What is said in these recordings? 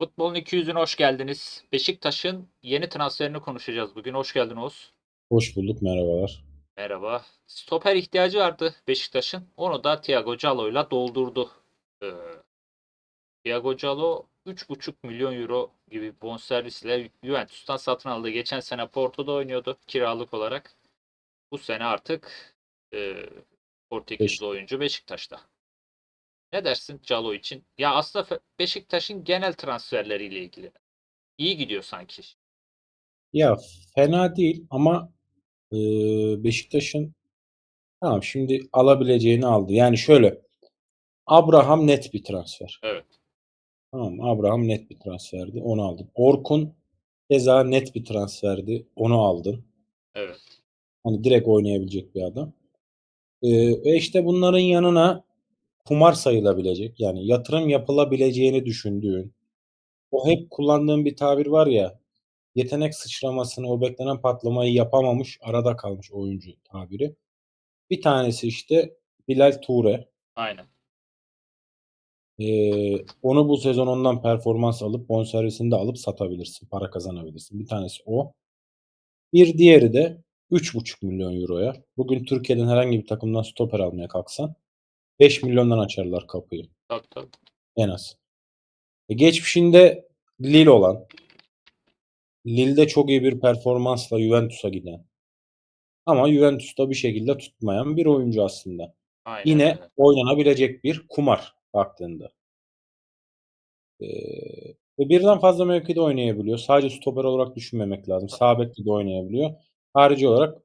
Futbolun 200'üne hoş geldiniz. Beşiktaş'ın yeni transferini konuşacağız bugün. Hoş geldin Oğuz. Hoş bulduk, merhabalar. Merhaba. Stoper ihtiyacı vardı Beşiktaş'ın. Onu da Thiago Calo'yla doldurdu. Ee, Thiago Calo 3,5 milyon euro gibi bonservisle Juventus'tan satın aldı. Geçen sene Porto'da oynuyordu kiralık olarak. Bu sene artık e, Portekizli Beş- oyuncu Beşiktaş'ta. Ne dersin Calo için? Ya aslında Beşiktaş'ın genel transferleriyle ilgili. İyi gidiyor sanki. Ya fena değil ama e, Beşiktaş'ın tamam şimdi alabileceğini aldı. Yani şöyle Abraham net bir transfer. Evet. Tamam? Abraham net bir transferdi. Onu aldın. Orkun keza net bir transferdi. Onu aldın. Evet. Hani direkt oynayabilecek bir adam. E, ve işte bunların yanına kumar sayılabilecek yani yatırım yapılabileceğini düşündüğün o hep kullandığım bir tabir var ya yetenek sıçramasını o beklenen patlamayı yapamamış arada kalmış oyuncu tabiri. Bir tanesi işte Bilal Ture. Aynen. Ee, onu bu sezon ondan performans alıp bonservisini de alıp satabilirsin. Para kazanabilirsin. Bir tanesi o. Bir diğeri de 3,5 milyon euroya. Bugün Türkiye'den herhangi bir takımdan stoper almaya kalksan 5 milyondan açarlar kapıyı. Tabii tabii. En az. E, geçmişinde Lille olan, Lille'de çok iyi bir performansla Juventus'a giden ama Juventus'ta bir şekilde tutmayan bir oyuncu aslında. Aynen Yine öyle. oynanabilecek bir kumar baktığında. Ee, ve birden fazla mevkide oynayabiliyor. Sadece stoper olarak düşünmemek lazım. Sağ bekte de oynayabiliyor. Harici olarak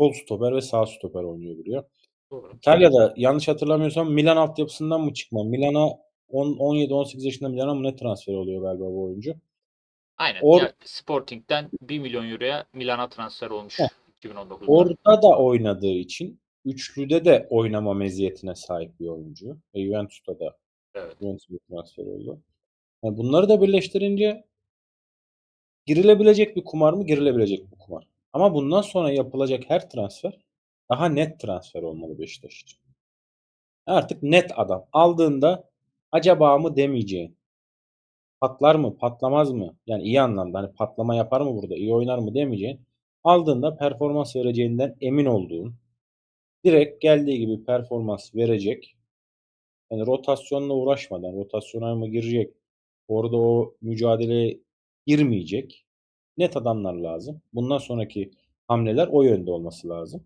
sol stoper ve sağ stoper oynayabiliyor. Doğru. İtalya'da yanlış hatırlamıyorsam Milan altyapısından mı çıkma? Milan'a 17-18 yaşında Milan'a mı ne transfer oluyor galiba bu oyuncu? Aynen. Or- Ya, Sporting'den 1 milyon euroya Milan'a transfer olmuş Heh. 2019'da. Orada da oynadığı için üçlüde de oynama meziyetine sahip bir oyuncu. E, Juventus'ta da Evet. Juventus'a bir transfer oldu. Yani bunları da birleştirince girilebilecek bir kumar mı? Girilebilecek bir kumar. Ama bundan sonra yapılacak her transfer daha net transfer olmalı Beşiktaş için. Artık net adam. Aldığında acaba mı demeyeceğin. Patlar mı, patlamaz mı? Yani iyi anlamda hani patlama yapar mı burada, iyi oynar mı demeyeceğin. Aldığında performans vereceğinden emin olduğun, direkt geldiği gibi performans verecek. Yani rotasyonla uğraşmadan, rotasyona mı girecek, orada o mücadeleye girmeyecek net adamlar lazım. Bundan sonraki hamleler o yönde olması lazım.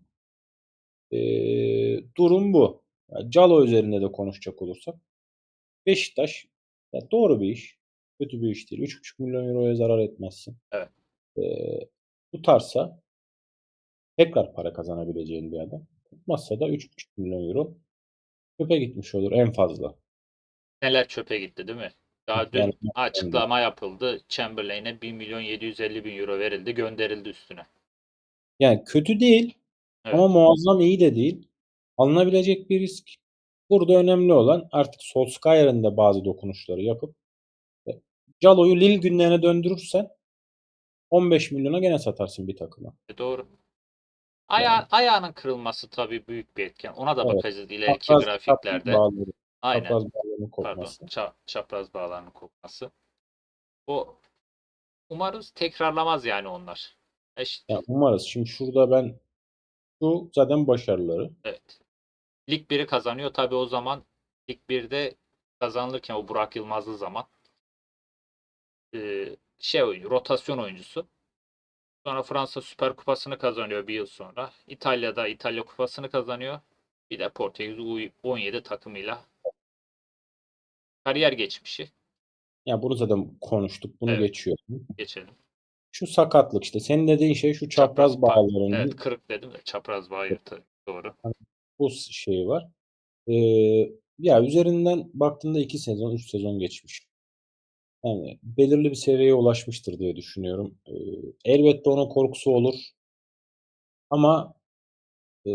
Ee, durum bu. Ya Calo üzerinde de konuşacak olursak Beşiktaş ya doğru bir iş. Kötü bir iş değil. 3,5 milyon euroya zarar etmezsin. Evet. Ee, tutarsa tekrar para kazanabileceğin bir adam. Tutmazsa da 3,5 milyon euro çöpe gitmiş olur en fazla. Neler çöpe gitti değil mi? Daha dün Yani- açıklama yapıldı. Chamberlain'e 1 milyon 750 bin euro verildi. Gönderildi üstüne. Yani kötü değil Evet. ama muazzam iyi de değil. Alınabilecek bir risk. Burada önemli olan artık Solskjaer'in de bazı dokunuşları yapıp e, Calo'yu Lille günlerine döndürürsen 15 milyona gene satarsın bir takıma. E, doğru. Aya ayağının kırılması tabii büyük bir etken. Ona da Evet. bakacağız ileriki Çapraz- grafiklerde. bağları, Aynen. çapraz bağlarının Pardon. kopması. ça- çapraz bağlarının kopması. O umarız tekrarlamaz yani onlar. E Ya umarız. Şimdi şurada ben şu zaten başarıları. evet. Lig 1'i kazanıyor. Tabii o zaman Lig 1'de kazanılırken o Burak Yılmazlı zaman e, şey oyuncu, rotasyon oyuncusu. Sonra Fransa Süper Kupası'nı kazanıyor bir yıl sonra. İtalya'da İtalya Kupası'nı kazanıyor. Bir de Portekiz U17 takımıyla kariyer geçmişi. Ya bunu zaten konuştuk. Bunu Evet. geçiyorum. Geçelim. Şu sakatlık işte. Senin dediğin şey şu çapraz Çapraz- bağlarının Evet kırık dedim de çapraz bağ yırtı. Doğru. bu şeyi var. Ee, ya üzerinden baktığında 2 sezon, 3 sezon geçmiş. Yani belirli bir seviyeye ulaşmıştır diye düşünüyorum. Ee, elbette onun korkusu olur. Ama e,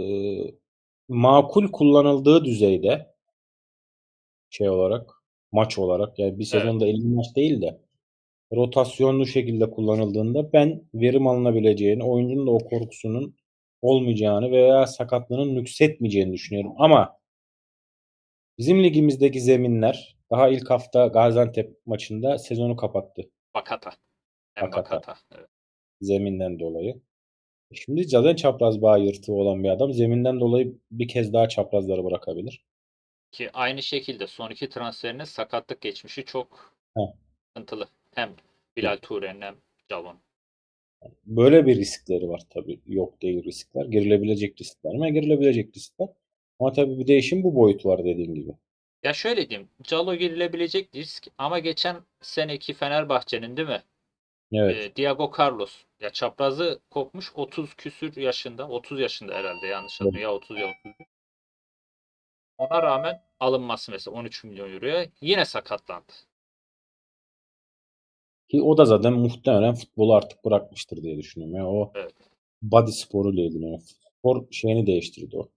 makul kullanıldığı düzeyde şey olarak, maç olarak yani bir sezonda 50 maç değil de rotasyonlu şekilde kullanıldığında ben verim alınabileceğini, oyuncunun da o korkusunun olmayacağını veya sakatlığının nüksetmeyeceğini düşünüyorum. Ama bizim ligimizdeki zeminler daha ilk hafta Gaziantep maçında sezonu kapattı Vakata. Vakata. Evet. zeminden dolayı. Şimdi zaten çapraz bağ yırtığı olan bir adam zeminden dolayı bir kez daha çaprazları bırakabilir. Ki aynı şekilde son iki transferinin sakatlık geçmişi çok Heh. sıkıntılı. Hem Bilal Ture'nin hem Calon. Böyle bir riskleri var tabii. Yok değil riskler. Girilebilecek riskler mi? Girilebilecek riskler. Ama tabii bir değişim bu boyutu var dediğim gibi. Ya şöyle diyeyim. Calo girilebilecek risk ama geçen seneki Fenerbahçe'nin değil mi? Evet. Ee, Diego Carlos. Ya çaprazı kopmuş 30 küsür yaşında. 30 yaşında herhalde yanlış hatırlamıyorum. Ya 30 ya 31. Ona rağmen alınması mesela 13 milyon euroya yine sakatlandı. Ki o da zaten muhtemelen futbolu artık bırakmıştır diye düşünüyorum. Ya o Evet. body sporuyla ilgileniyor. Spor şeyini değiştirdi o.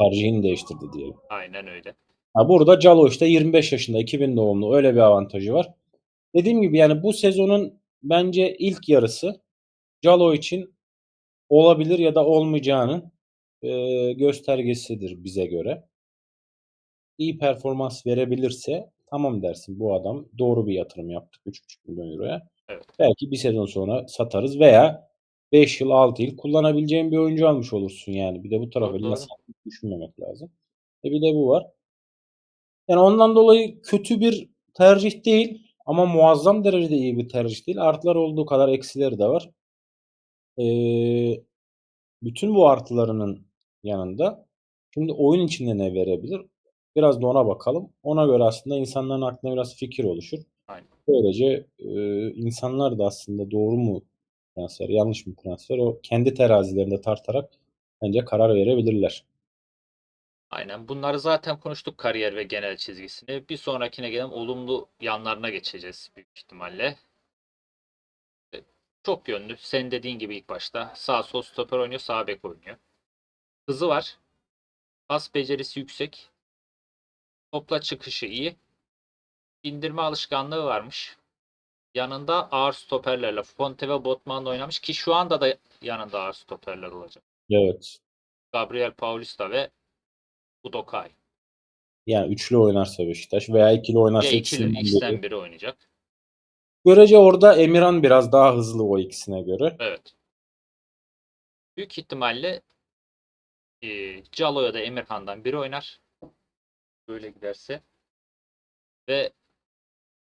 Tercihini değiştirdi diyelim. Aynen öyle. Ha burada Calo işte 25 yaşında 2000 doğumlu öyle bir avantajı var. Dediğim gibi yani bu sezonun bence ilk yarısı Calo için olabilir ya da olmayacağının e, göstergesidir bize göre. İyi performans verebilirse tamam dersin bu adam doğru bir yatırım yaptık 3,5 milyon euroya. Evet. Belki bir sezon sonra satarız veya 5 yıl 6 yıl kullanabileceğin bir oyuncu almış olursun yani. Bir de bu tarafa Doğru, doğru. nasıl düşünmemek lazım. E bir de bu var. Yani ondan dolayı kötü bir tercih değil ama muazzam derecede iyi bir tercih değil. Artılar olduğu kadar eksileri de var. Ee, bütün bu artılarının yanında şimdi oyun içinde ne verebilir? Biraz da ona bakalım. Ona göre aslında insanların aklına biraz fikir oluşur. Aynen. Böylece e, insanlar da aslında doğru mu transfer, yanlış mı transfer o kendi terazilerinde tartarak bence karar verebilirler. Aynen. Bunları zaten konuştuk kariyer ve genel çizgisini. Bir sonrakine gelen olumlu yanlarına geçeceğiz büyük ihtimalle. E, Çok yönlü. Sen dediğin gibi ilk başta sağ sol stoper oynuyor, sağ bek oynuyor. Hızı var. Pas becerisi yüksek. Topla çıkışı iyi. İndirme alışkanlığı varmış. Yanında ağır stoperlerle Fonte ve Botman'la oynamış ki şu anda da yanında ağır stoperler olacak. Evet. Gabriel Paulista ve Udokai. Yani üçlü oynarsa Beşiktaş veya ikili oynarsa Ya ikili, ikisinden biri. ikisinden biri oynayacak. Görece orada Emirhan biraz daha hızlı o ikisine göre. Evet. Büyük ihtimalle e, Calo ya da Emirhan'dan biri oynar. Böyle giderse. Ve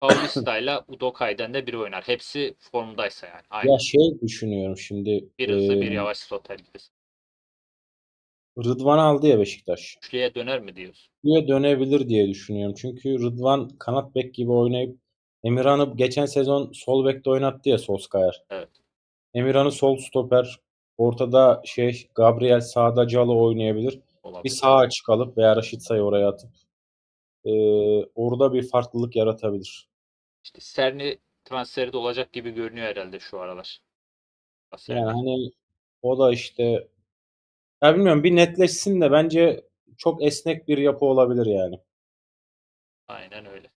Paulista ile Udokai'den de biri oynar. Hepsi formdaysa yani. Aynı. Ya şey düşünüyorum şimdi. bir hızlı bir e, yavaş stoper gibi. Rıdvan aldı ya Beşiktaş. Üçlüye döner mi diyorsun? Buraya dönebilir diye düşünüyorum. Çünkü Rıdvan kanat bek gibi oynayıp Emirhan'ı geçen sezon sol bekte oynattı ya Solskjaer. Evet. Emirhan'ı sol stoper, ortada şey Gabriel sağda Calo oynayabilir. Bir Olabilir. sağ açık alıp veya Raşitsa'yı oraya atıp e, orada bir farklılık yaratabilir. İşte Serni transferi de olacak gibi görünüyor herhalde şu aralar. Serni. Yani hani o da işte ya bilmiyorum bir netleşsin de bence çok esnek bir yapı olabilir yani. Aynen öyle.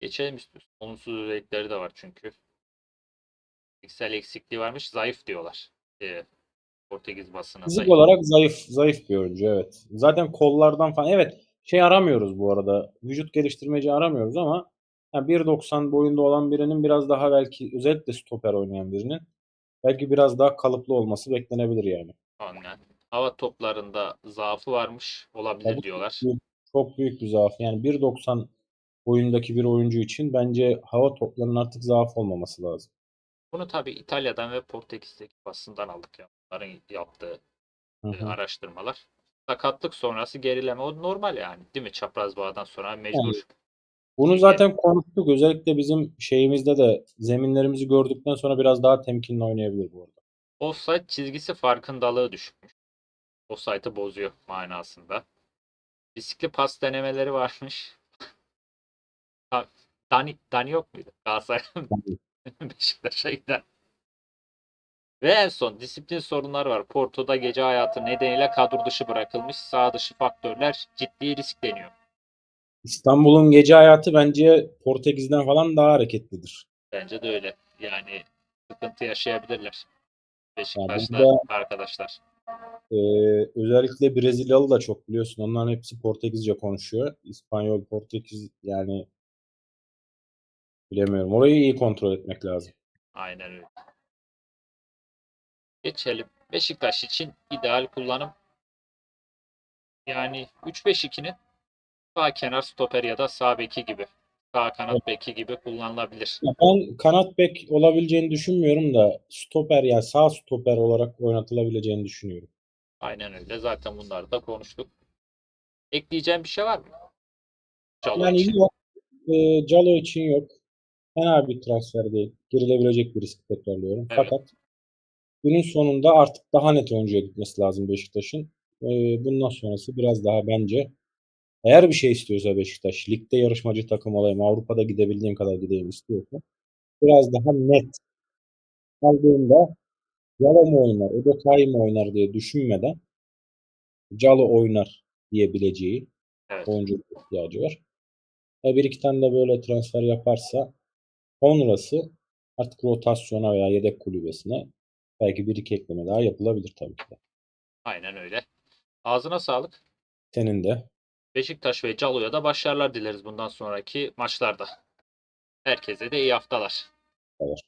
Geçelim istiyorsun. Olumsuz özellikleri de var çünkü. Fiziksel eksikliği varmış. Zayıf diyorlar. Ee, Portekiz basını Fizik zayıf. olarak zayıf zayıf bir oyuncu evet. Zaten kollardan falan evet şey aramıyoruz bu arada. Vücut geliştirmeci aramıyoruz ama yani 1.90 boyunda olan birinin biraz daha belki özellikle stoper oynayan birinin belki biraz daha kalıplı olması beklenebilir yani. Aynen. Hava toplarında zaafı varmış. Olabilir bu diyorlar. büyük- Çok büyük bir zaaf. Yani 1.90 boyundaki bir oyuncu için bence hava toplarının artık zaaf olmaması lazım. Bunu tabii İtalya'dan ve Portekiz'deki basından aldık ya. Bunların yaptığı Hı e, araştırmalar. Sakatlık sonrası gerileme o normal yani. Değil mi? Çapraz bağdan sonra mecbur. Bunu Çünkü- zaten konuştuk. Özellikle bizim şeyimizde de zeminlerimizi gördükten sonra biraz daha temkinli oynayabilir bu arada. Offside çizgisi farkındalığı düşmüş. Offside'ı bozuyor manasında. Riskli pas denemeleri varmış. Dani, Dani yok muydu? Galatasaray'ın Beşiktaş'a giden. Ve en son disiplin sorunları var. Porto'da gece hayatı nedeniyle kadro dışı bırakılmış. Sağ dışı faktörler ciddi risk deniyor. İstanbul'un gece hayatı bence Portekiz'den falan daha hareketlidir. Bence de öyle. Yani sıkıntı yaşayabilirler. Beşiktaş'ta burada- arkadaşlar. Ee, özellikle Brezilyalı da çok biliyorsun. Onların hepsi Portekizce konuşuyor. İspanyol, Portekiz yani bilemiyorum. Orayı iyi kontrol etmek lazım. Aynen öyle. Geçelim. Beşiktaş için ideal kullanım. Yani 3-5-2'nin sağ kenar stoper ya da sağ beki gibi. Sağ kanat beki gibi kullanılabilir. Ya Ben kanat bek olabileceğini düşünmüyorum da stoper yani sağ stoper olarak oynatılabileceğini düşünüyorum. Aynen öyle. Zaten bunları da konuştuk. Ekleyeceğim bir şey var mı? Calo Yani için. yok. E, Calo için yok. Fena bir transfer değil. Girilebilecek bir risk tekrarlıyorum. Evet. Fakat günün sonunda artık daha net oyuncuya gitmesi lazım Beşiktaş'ın. E, bundan sonrası biraz daha bence eğer bir şey istiyorsa Beşiktaş, ligde yarışmacı takım olayım, Avrupa'da gidebildiğim kadar gideyim istiyorsa biraz daha net aldığında Calo mu oynar, Odokai mi oynar diye düşünmeden Calo oynar diyebileceği Evet. oyuncu ihtiyacı var. E bir iki tane de böyle transfer yaparsa sonrası artık rotasyona veya yedek kulübesine belki bir iki ekleme daha yapılabilir tabii ki de. Aynen öyle. Ağzına sağlık. Senin de Beşiktaş ve Calo'ya da başarılar dileriz bundan sonraki maçlarda. Herkese de iyi haftalar. Evet.